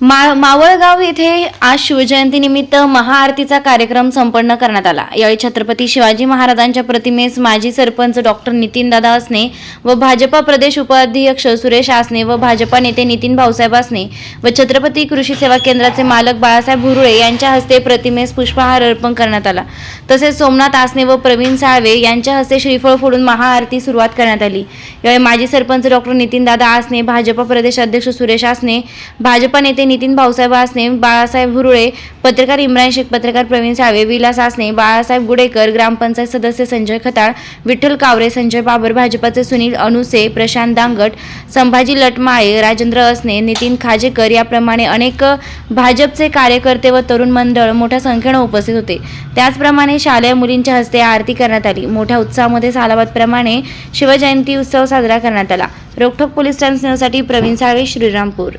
मा मावळगाव येथे आज शिवजयंतीनिमित्त महाआरतीचा कार्यक्रम संपन्न करण्यात आला. यावेळी छत्रपती शिवाजी महाराजांच्या प्रतिमेस माजी सरपंच डॉक्टर नितीनदादा असणे व भाजपा प्रदेश उपाध्यक्ष सुरेश आसने व भाजपा नेते नितीन भाऊसाहेब आसने व छत्रपती कृषी सेवा केंद्राचे मालक बाळासाहेब भुरुळे यांच्या हस्ते प्रतिमेस पुष्पहार अर्पण करण्यात आला. तसेच सोमनाथ आसने व प्रवीण साळवे यांच्या हस्ते श्रीफळ फोडून महाआरती सुरुवात करण्यात आली. यावेळी माजी सरपंच डॉक्टर नितीनदादा आसने भाजपा प्रदेश अध्यक्ष सुरेश आसने भाजपा नेते नितीन भाऊसाहेब आसने बाळासाहेब हुरुळे पत्रकार इम्रान शेख पत्रकार प्रवीण सावे विलास आसने बाळासाहेब गुडेकर ग्रामपंचायत सदस्य संजय खताळ विठ्ठल कावरे संजय बाबर भाजपाचे सुनील अनुसे प्रशांत दांगट संभाजी लटमाळे राजेंद्र असने नितीन खाजेकर याप्रमाणे अनेक भाजपचे कार्यकर्ते व तरुण मंडळ मोठ्या संख्येनं उपस्थित होते. त्याचप्रमाणे शालेय मुलींच्या हस्ते आरती करण्यात आली. मोठ्या उत्साहामध्ये सालाबादप्रमाणे शिवजयंती उत्सव साजरा करण्यात आला. रोखोक पोलीस स्टेशनसाठी प्रवीण साळवे श्रीरामपूर.